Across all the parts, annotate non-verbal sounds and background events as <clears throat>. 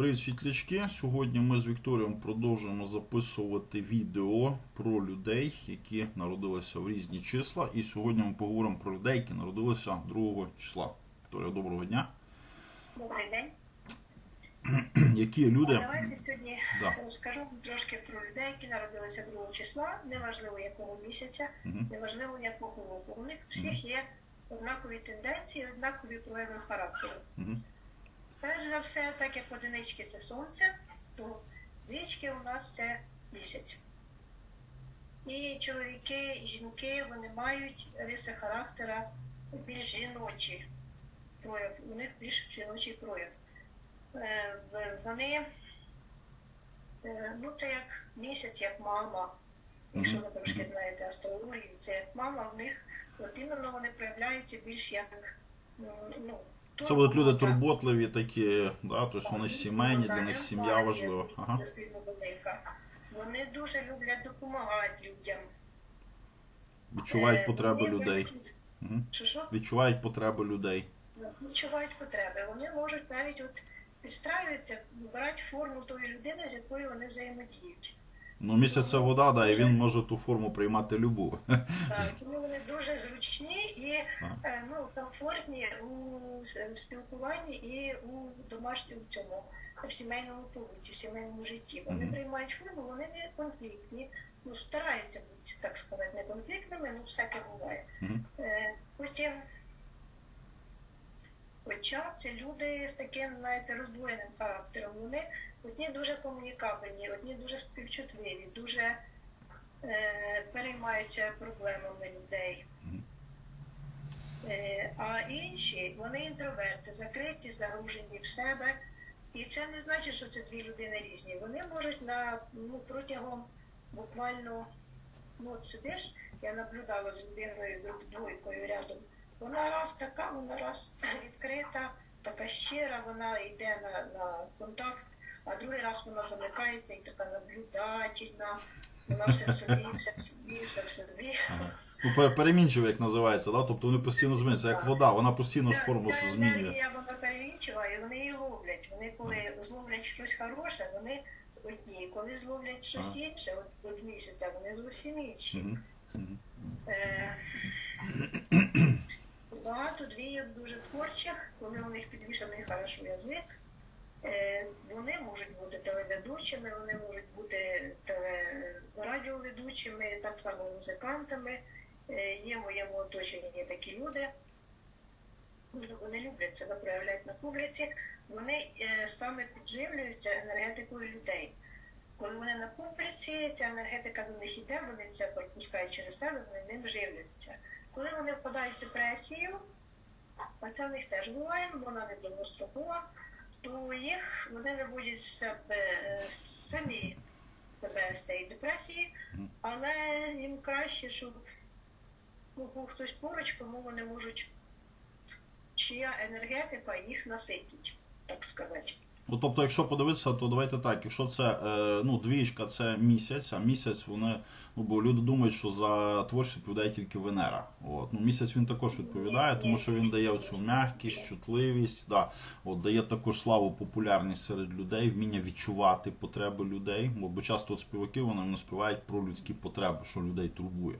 Привіт, світлячки. Сьогодні ми з Вікторією продовжуємо записувати відео про людей, які народилися в різні числа. І сьогодні ми поговоримо про людей, які народилися 2 числа. Вікторія, доброго дня. Добрий день. <clears throat> Які люди. Давайте сьогодні Да. розкажу трошки про людей, які народилися 2 числа, неважливо якого місяця, Мгм. неважливо якого року. У них у всіх є однакові тенденції, однакові прояви характеру. Мгм. Перш за все, так як одинички це сонце, то двічки у нас це місяць. І чоловіки, і жінки вони мають риси характера більш жіночі прояв. У них більш жіночий прояв. Е, Вони е, ну це як місяць, як мама. Якщо ви трошки знаєте астрологію, це як мама, в них от іменно вони проявляються більш як ну, Це будуть люди турботливі такі, да? тобто вони сімейні, для них сім'я важлива. Ага. Вони дуже люблять допомагати людям. Відчувають Е, потреби людей. Що що? Відчувають потреби людей. Відчувають потреби. Вони можуть навіть от підстраюватися, вибирати форму тої людини, з якою вони взаємодіють. Ну, місяць це вода, да, і він може ту форму приймати любу. Так, тому вони дуже зручні і е, ну, комфортні у спілкуванні і у домашньому в цьому в сімейному побуті, в сімейному житті. Вони Мгм. приймають форму, вони не конфліктні, ну стараються бути, так сказати, не конфліктними, ну всяке буває. Мгм. Е, Потім хоча це люди з таким, знаєте, роздвоєним характером. Вони одні дуже комунікабельні, одні дуже співчутливі, дуже е, переймаються проблемами людей. Е, а інші вони інтроверти, закриті, загружені в себе. І це не значить, що це дві людини різні. Вони можуть на ну, протягом буквально ну, от сидиш, я наблюдала з людиною двойкою рядом. Вона раз така, вона раз <clears throat> відкрита, така щира, вона йде на, на контакт, а другий раз вона замикається і така наблюдательна, вона все в собі, все в собі, все в собі. Ага. Ну, пер- перемінчиво, як називається, да? тобто вони постійно змінюються, як вода, вона постійно ж форму Ця змінює. енергія вона перевінчива, і вони її ловлять. Вони коли зловлять щось хороше, вони одні. Коли зловлять щось Ага. інше, от від місяця, вони зовсім інші. Мгм. Мгм. Е, Багато двійок дуже творчих, коли у них підвішений хорошо язик. Е, Вони можуть бути телеведучими, вони можуть бути теле... радіоведучими, так само музикантами. Е, Є в моєму оточенні є такі люди. Вони люблять себе проявляти на публіці. Вони е, саме підживлюються енергетикою людей. Коли вони на публіці, ця енергетика до них йде, вони це пропускають через себе, вони ним живляться. Коли вони впадають в депресію, а це в них теж буває, вона не довгострокова, то їх вони виводять себе е, самі себе з цієї депресії, але їм краще, щоб ну, був хтось поруч, кому вони можуть, чия енергетика їх наситить, так сказати. Ну, тобто, якщо подивитися, то давайте так, якщо це е, ну, двічка це місяць, а місяць вони, ну бо люди думають, що за творчість відповідає тільки Венера. От. Ну, місяць він також відповідає, тому що він дає цю м'якість, чутливість, да. От, дає також славу, популярність серед людей, вміння відчувати потреби людей. Бо, бо часто от співаки вони не співають про людські потреби, що людей турбує.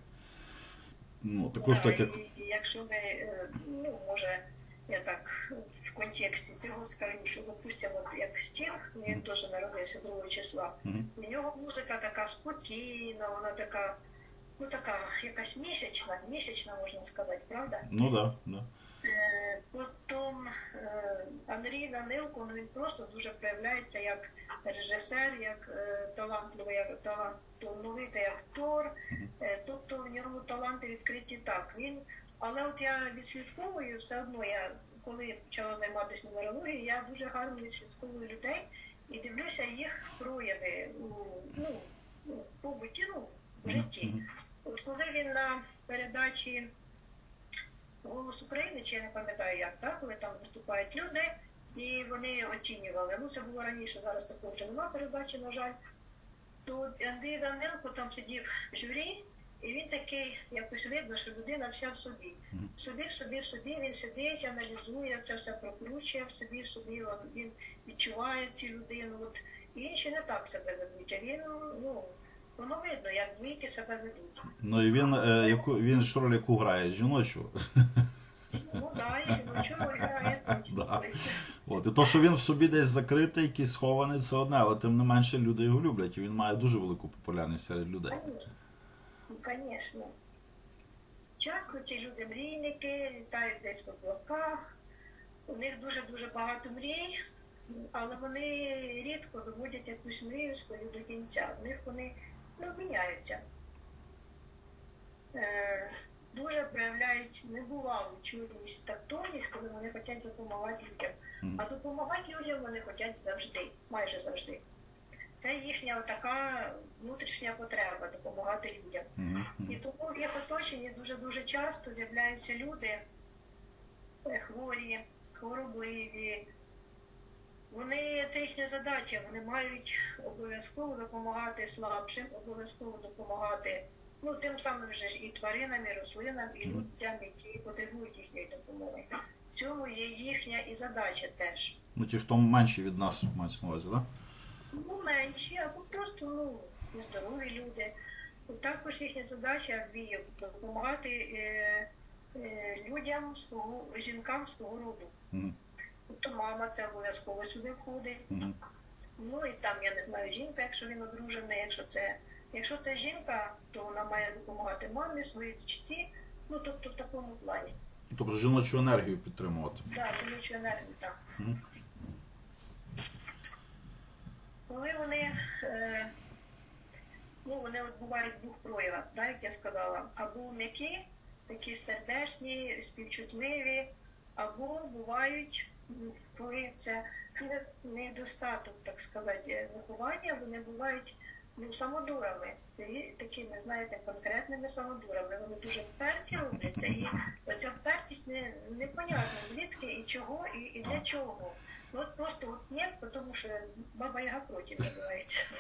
Ну, також так як. якщо ми, е, ну, може, я так контексті цього скажу, що, допустимо, от як Стінг, він теж народився 2 числа. У нього музика така спокійна, вона така, ну така якась місячна, місячна, можна сказати, правда? Ну да, да. Е, Потім е, Андрій Данилко, ну він просто дуже проявляється як режисер, як е, талантливий, як талановитий актор. Тобто в нього таланти відкриті так. Він, але от я відслідковую все одно, я коли я почала займатися нумерологією, я дуже гарно відслідковую людей і дивлюся їх прояви у ну, в побуті, ну, в житті. От коли він на передачі Голос України, чи я не пам'ятаю як, так, коли там виступають люди, і вони оцінювали. Ну, це було раніше, зараз такого вже нема передачі, на жаль. То Андрій Данилко там сидів в журі, І він такий, якось видно, що людина вся в собі. В собі, в собі, в собі він сидить, аналізує, це все прокручує в собі, в собі, він відчуває цю людину. От. І інші не так себе ведуть, а він, ну, воно видно, як двійки себе ведуть. Ну і він, е, яку, він ж роль яку грає? Жіночу. Ну <laughs> так, і жіночого грає тут. Да. От. І то, що він в собі десь закритий, якийсь схований, це одне, але тим не менше люди його люблять, і він має дуже велику популярність серед людей. Конечно. Ну, конечно. Часто ці люди мрійники, літають десь в облаках. У них дуже-дуже багато мрій, але вони рідко доводять якусь мрію свою до кінця. В них вони не обміняються. Е, дуже проявляють небувалу чуйність тактовність, коли вони хочуть допомагати людям. А допомагати людям вони хочуть завжди, майже завжди. Це їхня така внутрішня потреба допомагати людям. І тому в їх оточенні дуже-дуже часто з'являються люди е, хворі, хворобливі. Вони, це їхня задача, вони мають обов'язково допомагати слабшим, обов'язково допомагати ну, тим самим же ж і тваринам, і рослинам, і людям, які потребують їхньої допомоги. В цьому є їхня і задача теж. Ну, ті, хто менші від нас мається на увазі, так? Ну, менші, або просто ну, нездорові люди. Також їхня задача допомагати е, е, людям свого жінкам свого роду. Мгм. Тобто мама це обов'язково сюди входить. Мгм. Ну і там, я не знаю, жінка, якщо він одружений, якщо це, якщо це жінка, то вона має допомагати мамі, своїй дочці. Ну тобто в такому плані. Тобто жіночу енергію підтримувати. Так, жіночу енергію, так. Мгм. Коли вони, е, ну, вони от бувають в двох проявах, так, як я сказала, або м'які, такі сердечні, співчутливі, або бувають, коли це недостаток, так сказати, виховання, вони бувають ну, самодурами, такими, знаєте, конкретними самодурами. Вони дуже вперті робляться, і оця впертість не, непонятно звідки і чого, і, і для чого. Ну от просто от ні, тому що баба Яга проти <laughs> називається.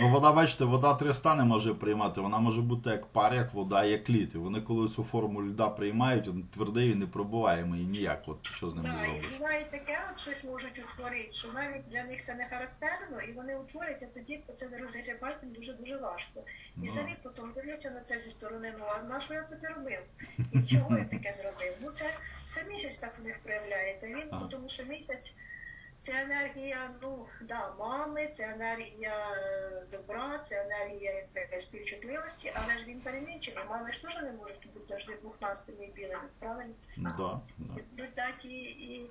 Ну, вода, бачите, вода три стани може приймати. Вона може бути як пар, як вода, як лід. І вони, коли цю форму льда приймають, він твердий і непробуваємий ніяк. От що з ним Так, зробити. і буває таке, от щось можуть утворити, що навіть для них це не характерно, і вони утворять, а тоді це не розгрібати їм дуже-дуже важко. І Ну. самі потім дивляться на це зі сторони, ну а на що я це робив? І чого я таке зробив? Ну це, це місяць так в них проявляється. Він, <laughs> Ага. тому що місяць це енергія, ну да, мами, це енергія е, добра, це енергія співчутливості, але ж він перемінчений. Мами ж теж не можуть бути завжди двохнастими і білими, правильно? Да, да. Дати і, і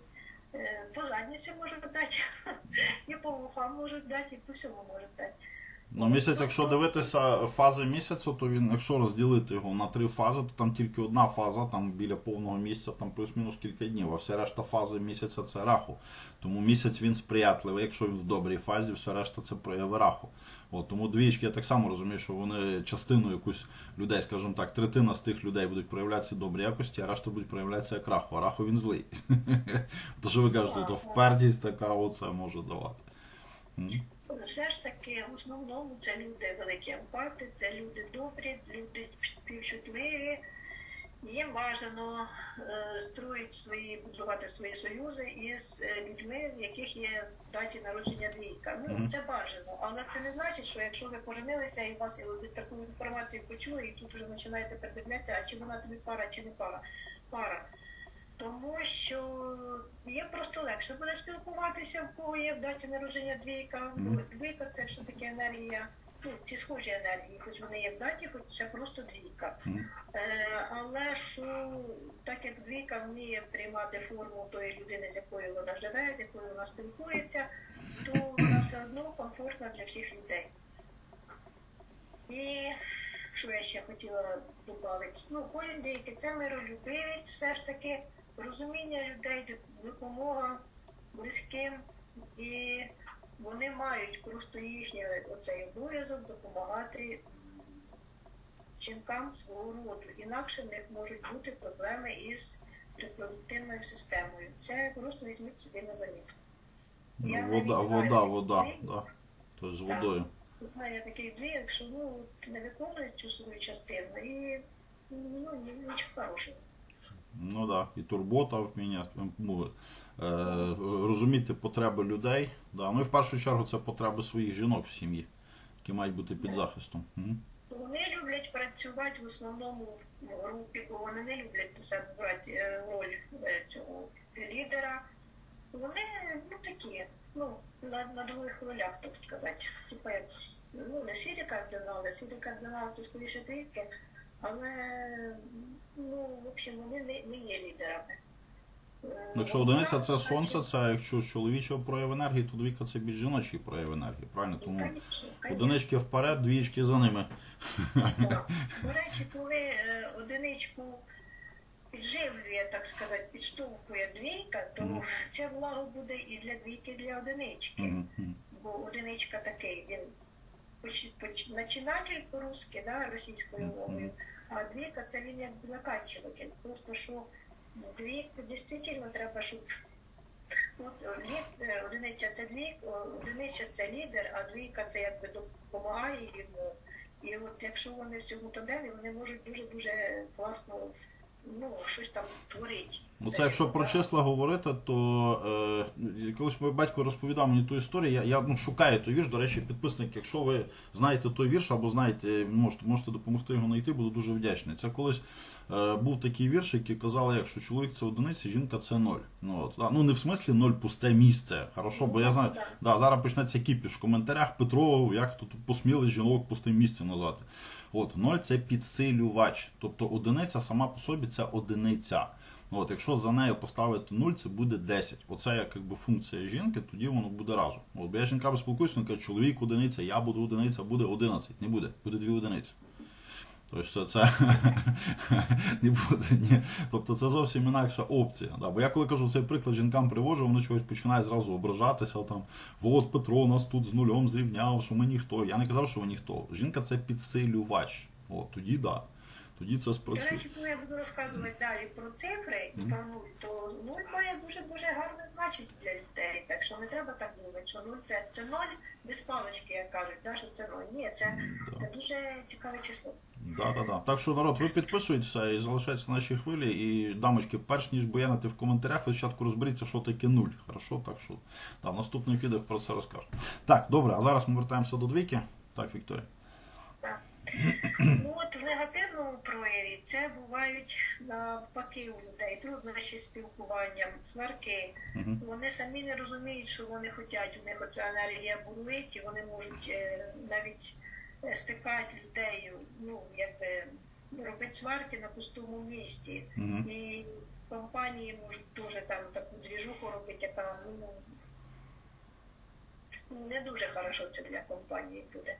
е, по задниці можуть дати, <laughs> і по вухам можуть дати, і по всьому можуть дати. Ну, місяць, якщо дивитися фази місяцю, то він, якщо розділити його на три фази, то там тільки одна фаза, там біля повного місяця, там плюс-мінус кілька днів, а вся решта фази місяця це раху. Тому місяць він сприятливий, якщо він в добрій фазі, все решта це прояви раху. От, тому двічки я так само розумію, що вони частину якусь людей, скажімо так, третина з тих людей будуть проявлятися добрі якості, а решта будуть проявлятися як раху. А раху він злий. <laughs> То що ви кажете, то впертість така оце може давати. М. Все ж таки, в основному це люди великі емпати, це люди добрі, люди співчутливі. Їм бажано е, строїть свої, будувати свої союзи із е, людьми, в яких є даті народження двійка. Ну, це бажано. Але це не значить, що якщо ви поженилися і вас таку інформацію почули, і тут вже починаєте передивлятися, а чи вона тобі пара, чи не пара. пара. Тому що є просто легше буде спілкуватися, в кого є в даті народження двійка. Бо Двійка це все таки енергія, ну, ці схожі енергії, хоч вони є в даті, хоч це просто двійка. Е, але що так як двійка вміє приймати форму тої людини, з якою вона живе, з якою вона спілкується, то вона все одно комфортна для всіх людей. І що я ще хотіла додати? Ну, коїн деякі це миролюбивість, все ж таки розуміння людей, допомога близьким, і вони мають просто їхній оцей обов'язок допомагати жінкам свого роду. Інакше в них можуть бути проблеми із репродуктивною системою. Це просто візьміть собі на замітку. Ну, вода, вода, вода, да. Тож з водою. знає таких двійок, що ну, от не виконують цю свою частину і ну, нічого хорошого. Ну так, да. і турбота вміння ну, е, розуміти потреби людей. Да. Ну і в першу чергу це потреби своїх жінок в сім'ї, які мають бути під захистом. Мгм. Вони люблять працювати в основному в групі, бо вони не люблять на себе брати е, роль е, цього лідера. Вони ну такі, ну, на, на двох ролях, так сказати. Типа як ну, не сірі кардинали, сірі кардинали це скоріше двійки, але ну, в общем, вони не, не є лідерами. Е, Ну, Якщо одиниця це сонце, це якщо чоловічого прояв енергії, то двійка це більш жіночий прояв енергії. Правильно? Тому Конечно, конечно. одинички вперед, двічки за ними. Так. <laughs> До речі, коли е, одиничку підживлює, так сказати, підштовхує двійка, то Мгм. ця влага буде і для двійки, і для одинички. Мгм, мгм. Бо одиничка такий, він начинатель по-русски, да, російською мовою, а двійка це він як заканчуватель. Просто що двійку дійсно треба, щоб От лід, е, одиниця це дві, одиниця це лідер, а двійка це якби допомагає йому. І от якщо вони в цьому тандемі, вони можуть дуже дуже класно ну, щось там творити. Ну, це якщо про числа говорити, то е, колись мій батько розповідав мені ту історію. Я, я ну, шукаю той вірш. До речі, підписник, якщо ви знаєте той вірш або знаєте, можете, можете допомогти його знайти, буду дуже вдячний. Це колись е, був такий вірш, який казали, якщо чоловік це одиниця, жінка це ноль. Ну, от, да, ну не в смислі ноль пусте місце. Хорошо, бо я знаю, да, зараз почнеться кіпіш в коментарях. Петро, як тут посміли жінок пустим місцем назвати. От, ноль це підсилювач. Тобто одиниця сама по собі це одиниця. От, якщо за нею поставити 0, це буде 10. Оце як якби функція жінки, тоді воно буде разом. От, бо я жінками спілкуюся, він каже, чоловік одиниця, я буду одиниця, буде 11. Не буде, буде дві одиниці. Тобто це, <laughs> не буде, ні. Тобто це зовсім інакша опція. Да. Бо я коли кажу цей приклад жінкам привожу, вони чогось починають зразу ображатися. Там, от Петро нас тут з нульом зрівняв, що ми ніхто. Я не казав, що ви ніхто. Жінка це підсилювач. От, тоді да. Тоді це До речі, коли я буду розказувати далі про цифри, Мгм. про нуль, то нуль має дуже дуже гарне значення для людей. Так що не треба так думати, що нуль це, це ноль без палички, як кажуть, да, що це ноль. Ні, це, Да. це дуже цікаве число. Да, да, да. Так що народ, ви підписуйтеся і залишайтеся на нашій хвилі. І дамочки, перш ніж боянити в коментарях, ви спочатку розберіться, що таке нуль. Хорошо, так що да, в наступних відео про це розкажу. Так, добре, а зараз ми вертаємося до двійки. Так, Вікторія. От в негативному прояві це бувають навпаки у людей труднощі спілкуванням, сварки. Угу. Вони самі не розуміють, що вони хочуть. У них оця енергія бурлить, і вони можуть е, навіть е, стикати людей, ну якби робити сварки на пустому місці. Угу. І компанії можуть дуже там таку двіжуху робити, яка ну, не дуже хорошо це для компанії буде.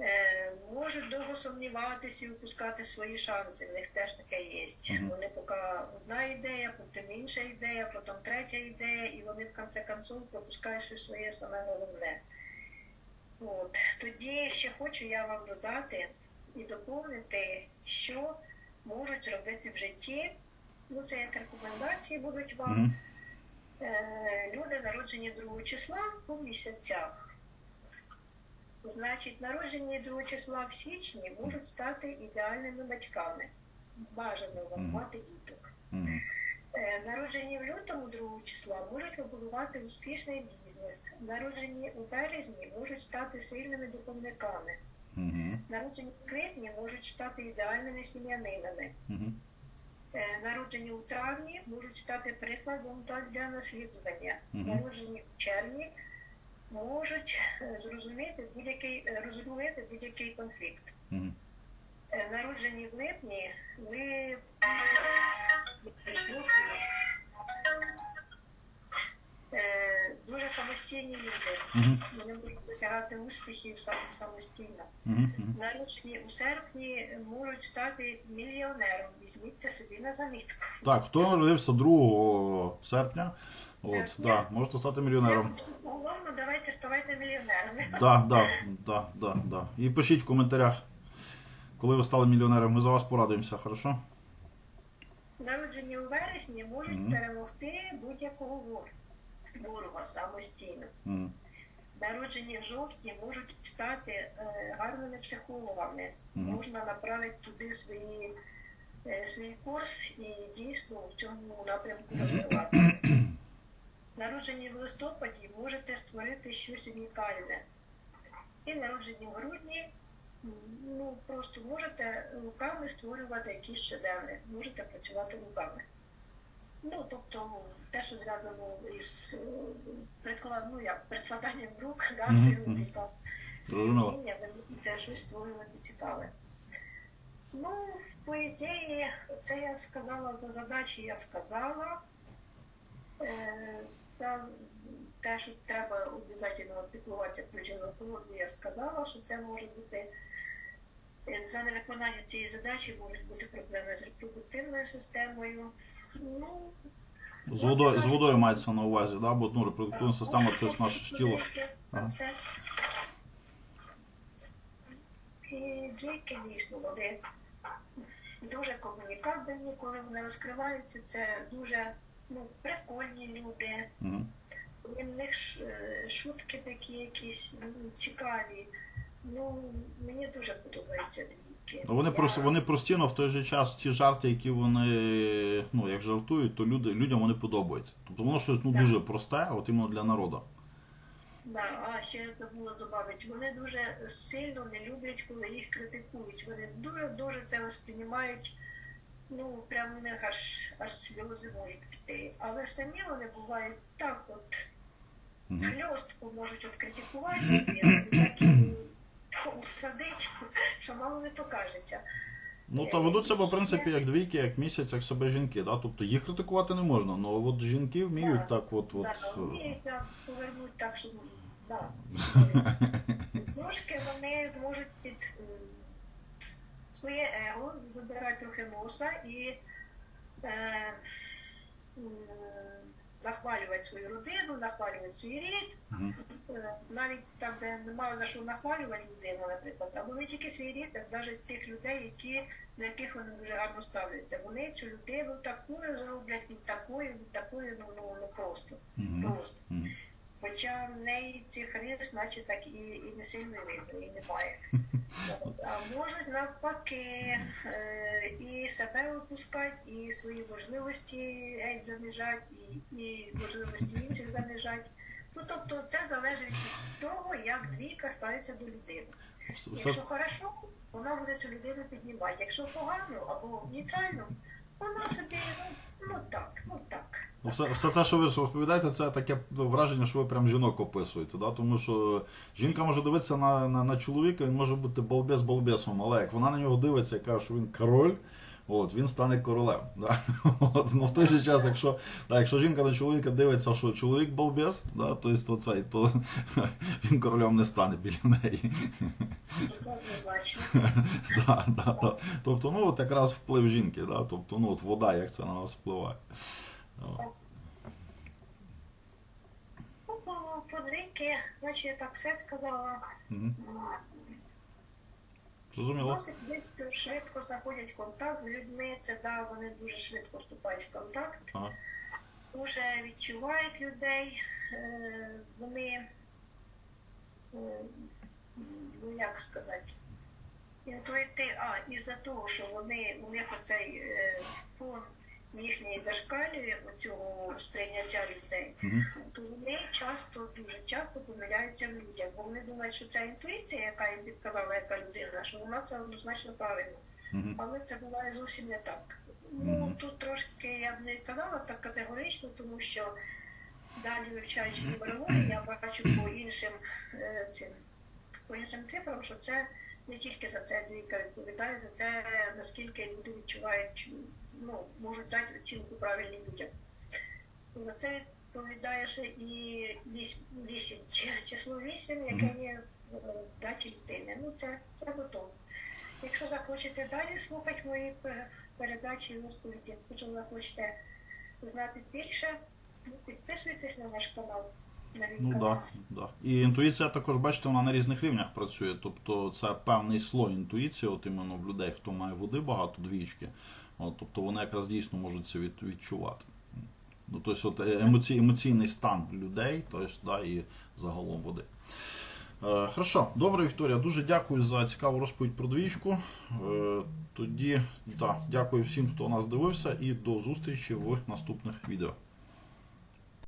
Е, можуть довго сумніватися і випускати свої шанси. В них теж таке є. Вони поки одна ідея, потім інша ідея, потім третя ідея, і вони в кінці концов пропускають щось своє саме головне. От. Тоді ще хочу я вам додати і доповнити, що можуть робити в житті. Ну, це як рекомендації будуть вам. Угу. Е, люди народжені 2 числа у місяцях. Значить, народжені 2 числа в січні можуть стати ідеальними батьками. Бажано вам Мгм. мати діток. Угу. Е, Народжені в лютому 2 числа можуть побудувати успішний бізнес. Народжені у березні можуть стати сильними духовниками. Угу. Народжені в квітні можуть стати ідеальними сім'янинами. Угу. Е, Народжені у травні можуть стати прикладом для наслідування. Мгм. Народжені у червні можуть е, зрозуміти будь-який е, розрулити будь-який конфлікт. Угу. Народжені в липні ми дуже самостійні люди. Угу. Вони можуть досягати успіхів сам самостійно. Угу. Народжені у серпні можуть стати мільйонером. Візьміться собі на замітку. Так, хто народився 2 серпня, от, да, можете стати мільйонером. Головно, давайте ставайте мільйонерами. <laughs> Да, да, да, да, да. І пишіть в коментарях, коли ви стали мільйонером. Ми за вас порадуємося, хорошо? Народжені у вересні можуть Мгм. перемогти будь-якого вор- ворога самостійно. Угу. народжені в жовтні можуть стати е, гарними психологами. Мгм. Можна направити туди свої, е, свій курс і дійсно в цьому напрямку розвиватися. <clears throat> Народжені в листопаді можете створити щось унікальне. І народжені в грудні, ну просто можете руками створювати якісь шедеври, можете працювати руками. Ну, тобто те, що зв'язано із е, приклад, ну, як, прикладанням рук, да, силою, мгм. так, вміння, ви будете щось створювати цікаве. Ну, по ідеї, це я сказала за задачі, я сказала. Е, За те, що треба обов'язково піклуватися про жінокологію, я сказала, що це може бути за невиконання цієї задачі можуть бути проблеми з репродуктивною системою. Ну, З водою, з водою мається на увазі, да? бо ну, репродуктивна система це ж наше ж тіло. Ага. І двійки дійсно вони дуже комунікабельні, коли вони розкриваються. Це дуже ну, прикольні люди. Мгм. У них е, шутки такі якісь ну, цікаві. Ну, мені дуже подобаються двійки. Ну, Вони Я- просто вони постійно в той же час ті жарти, які вони ну як жартують, то люди людям вони подобаються. Тобто воно щось ну Так. дуже просте, от іменно для народу. Да, а ще я забула додати. Вони дуже сильно не люблять, коли їх критикують. Вони дуже дуже це восприймають. Ну, прямо в них аж аж сльози можуть піти. Але самі вони бувають так, от Мгм. хльостко можуть от критикувати і так і <clears throat> всадить, що мало не покажеться. Ну та ведуть себе, в принципі, як двійки, як місяць, як себе жінки. Да? Тобто їх критикувати не можна. Ну от жінки вміють так, от, от. Так, е, вміють так повернуть так, що да. <laughs> Трошки вони можуть під своє его забирати трохи носа і е, нахвалювати свою родину, нахвалювати свій рід. Мгм. Е, Навіть там, де немає за що нахвалювати людину, наприклад, а вони тільки свій рід, а навіть тих людей, які, до яких вони дуже гарно ставляться. Вони цю людину такою зроблять, такою, і такою, ну, ну, ну просто. Мгм. просто. Мгм. Хоча в неї цих рис, наче так і, і не сильно видно, і немає. <laughs> А можуть навпаки е, і себе випускати, і свої можливості геть занижати, і, і можливості інших занижати. Ну тобто це залежить від того, як двійка ставиться до людини. Якщо хорошо, вона буде цю людину піднімати. Якщо погано або нейтрально, вона собі ну, ну так, ну так. Ну, Все, все це, що ви розповідаєте, це таке враження, що ви прям жінок описуєте. Да? Тому що жінка може дивитися на, на, на чоловіка, він може бути балбес балбесом, але як вона на нього дивиться і каже, що він король, от, він стане королем. <laughs> Да? От, ну, в той же час, якщо, да, якщо жінка на чоловіка дивиться, що чоловік балбес, да, то, то, цей, <laughs> то він королем не стане біля неї. <laughs> Да, да, да. Тобто, ну, от якраз вплив жінки, да? тобто, ну, от вода, як це на нас впливає. По, по двійки, наче я так все сказала. Зрозуміло. Досить швидко, швидко знаходять контакт з людьми. Це да, вони дуже швидко вступають в контакт, Ага. дуже відчувають людей. Е, Вони, е, ну як сказати, інтуїти, а, із-за того, що вони, у них оцей е, фон їхній зашкалює оцього сприйняття людей. Мгм. то вони часто, дуже часто помиляються в людях, бо вони думають, що ця інтуїція, яка їм підказала яка людина, що вона це однозначно правильно. Мгм. Але це буває зовсім не так. Ну тут трошки я б не казала так категорично, тому що далі вивчаючи нумерологію, я бачу по іншим е, цим по іншим цифрам, що це не тільки за це двійка відповідає, за те, наскільки люди відчувають, ну, можуть дати оцінку правильним людям. За це відповідає ще і вісім, вісім чи- число вісім, яке є в е, даті людини. Ну, це, це готово. Якщо захочете далі слухати мої передачі і розповіді, якщо захочете знати більше, ну, підписуйтесь на наш канал. Ну так, да, да. І інтуїція також, бачите, вона на різних рівнях працює. Тобто це певний слой інтуїції, от іменно в людей, хто має води багато, двічки. Тобто вони якраз дійсно можуть це відчувати. Ну, тобто, от е, емоці, емоційний стан людей, тобто, да, і загалом води. Е, хорошо, добре, Вікторія, дуже дякую за цікаву розповідь про двічку. Е, тоді да, дякую всім, хто нас дивився, і до зустрічі в наступних відео.